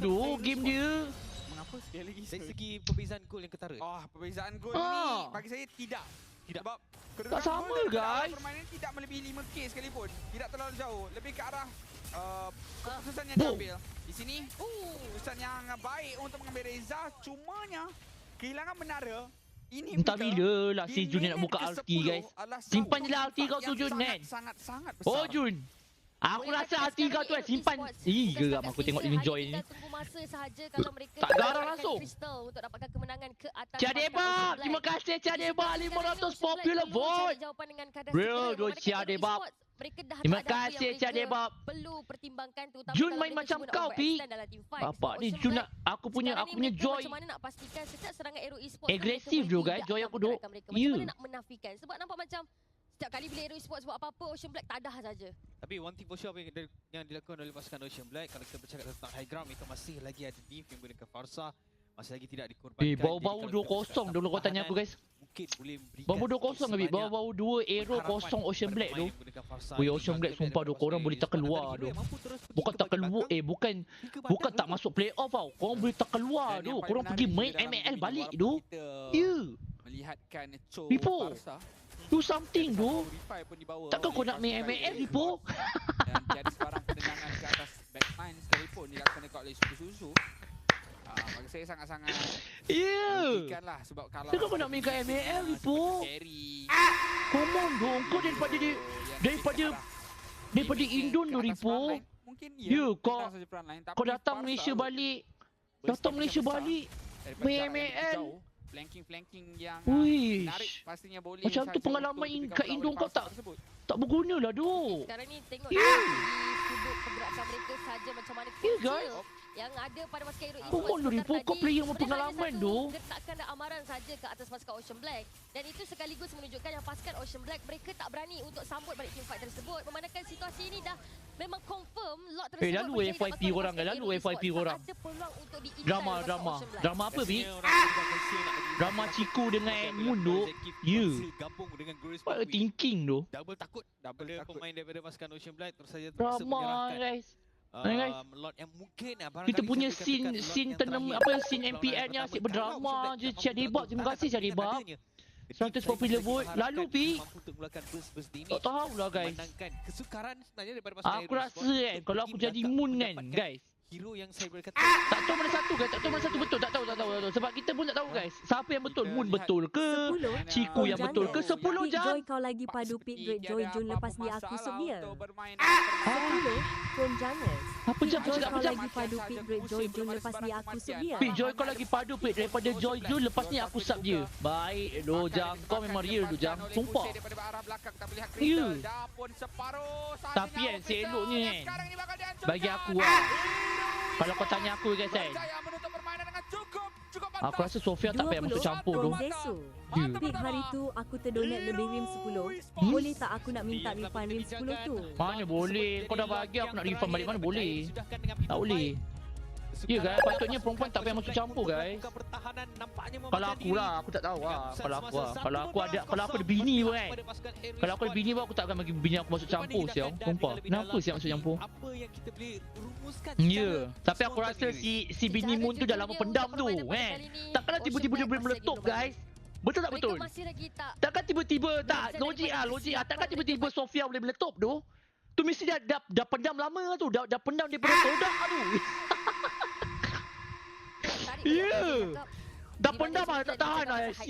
tu game dia. Mengapa sekali lagi? Dari segi perbezaan gol yang ketara. Oh, perbezaan gol Ah. ni bagi saya tidak. Tidak. Sebab kedudukan sama, guys. Permainan tidak melebihi 5K sekalipun. Tidak terlalu jauh. Lebih ke arah uh, keputusan yang diambil. Di sini, uh, keputusan yang baik untuk mengambil Reza. Cumanya, kehilangan menara. Ini Entah bila lah si Jun nak buka ulti guys. Simpan je lah ulti kau tu, Jun, kan? Sangat, sangat besar. Oh Jun. Aku Boleh rasa hati kau tu Aero simpan. Ih, geram aku tengok dia enjoy Hanya ni. tinggal tunggu masa sahaja kalau mereka Tak garang langsung. Untuk dapatkan kemenangan ke atas. Cia Ocean terima kasih Cia sebelah 500 kanan, Ocean popular vote. dua Memandangkan Cia dah Terima apa kasih Cia Debab. Perlu pertimbangkan terutama Jun main macam kau, Pi. Bapak Sebab ni Jun nak aku punya aku punya joy. Macam mana nak pastikan setiap serangan Aero Esports Agresif tu, guys. tidak Joy aku duk. Ya. mana nak menafikan? Sebab nampak macam setiap kali bila Aero Esports buat apa-apa Ocean Black tak dah saja. Tapi one thing for sure apa yang, yang dilakukan oleh pasukan Ocean Black kalau kita bercakap tentang high ground mereka masih lagi ada div yang boleh ke Farsa masih lagi tidak dikorbankan. Eh, bau-bau kalau kita 2-0 bercakap dulu kau tanya aku guys. Mungkin boleh berikan Bau-bau 2-0 sedikit Abi. sebanyak Bau-bau 2 Aero kosong Ocean Black tu. menggunakan Ui, di Ocean Black sumpah tu, korang boleh tak keluar tu. Hero Bukan tak keluar eh bukan bukan tak masuk playoff tau. Korang boleh tak keluar tu. Korang pergi main ML balik tu. Ya. Melihatkan Cho. Farsa. Do something dibawa Takkan kau nak main ML Aero Lipo? dan tiada sebarang penendangan ke atas backline sekalipun dilaksanakan oleh susu-susu. Ah, bagi saya sangat-sangat Ya. merugikan lah sebab kalau Takkan kau nak main kat ML Lipo? carry Come on dong. Kau daripada dia yang daripada ke arah daripada game Indon ke tu atas Lipo. frontline, mungkin ya, Ya, kita kau- saja frontline, tapi Kau datang Malaysia balik. berstep Datang Malaysia balik. main jarak jauh, Flanking-flanking yang Wish. menarik pastinya boleh Macam tu pengalaman in- kat oleh kau tak- tersebut. Tak berguna lah tu. Sekarang ni tengok sudut pergerakan mereka saja macam mana kecil guys. yang ada pada pasukan Come Esports on, Lipo. Kau tadi, player yang berpengalaman hanya tu. dan amaran saja ke atas pasukan Ocean Black dan itu sekaligus menunjukkan yang pasukan Ocean Black mereka tak berani untuk sambut balik team fight tersebut memandangkan situasi ini dah memang confirm lot tersebut Eh, lalu FYP korang, pasukan lalu FYP korang. ada peluang untuk diintai Drama drama. Drama apa Bi? Bagi Drama. Ciku dengan Edmund tu. Zekif Ya. dengan What Purple, thinking tu. double takut Double pemain daripada pasukan Ocean Black terus saja terpaksa Drama menyerahkan guys. um, guys. lot yang mungkin ah, Kita punya scene scene terakhir. apa scene MPL yang pertama, asyik berdrama je Debab. untuk Terima kasih dengan Debab. Adanya, 100 tim popular vote. Lalu, Pi. Tak tahulah guys. memandangkan kesukaran sebenarnya daripada Aku rasa kan kalau aku jadi Moon kan guys. hero yang saya boleh kata Tak tahu mana satu guys. Tak tahu mana satu betul. Tak tahu tak tahu tak tahu. Sebab kita pun tak tahu guys. Siapa yang betul? Moon betul ke? 10 Ciku yang betul ke? 10 Pick jam. Joy kau lagi padu pick Great Joy Jun lepas ni aku sub dia. Ah. 10 From Jangas. Apa jam? Joy Cakap apa lagi padu pick Great Joy Jun lepas ni aku sub dia. Pik Joy kau lagi padu pik daripada Joy Jun lepas ni aku sub dia. Baik Dojang kau memang real Dojang. Sumpah. Ya. Tapi kan, seeloknya kan, Bagi aku lah. Kalau kau tanya aku guys kan. Aku rasa Sofia tak payah masuk campur tu. Pick hari tu aku terdonate lebih rim 10. Hmm? Boleh tak aku nak minta refund rim 10 tu? Mana boleh. Kau dah bagi aku nak refund balik mana boleh. Tak boleh. Ya guys, patutnya perempuan tak payah masuk campur guys. Kalau aku lah, aku tak tahu lah. Kalau aku lah. Kalau aku ada, kalau aku ada bini pun kan. Kalau aku ada bini pun aku tak akan bagi bini aku masuk campur siang. Sumpah. Kenapa siang masuk campur? Apa yang kita boleh rumuskan Ya. Tapi aku rasa si si bini Moon tu dah lama pendam tu kan. Takkanlah tiba-tiba dia boleh meletup guys. Betul tak betul? Mereka masih lagi tak Takkan tiba-tiba tak logik ah logik ah takkan tiba-tiba Sofia boleh meletup tu. Tu mesti dah dah, dah pendam lama tu. Dah dah pendam daripada produk tu. tarik Ya. Dah pendam ah tak tahan lah. Sial.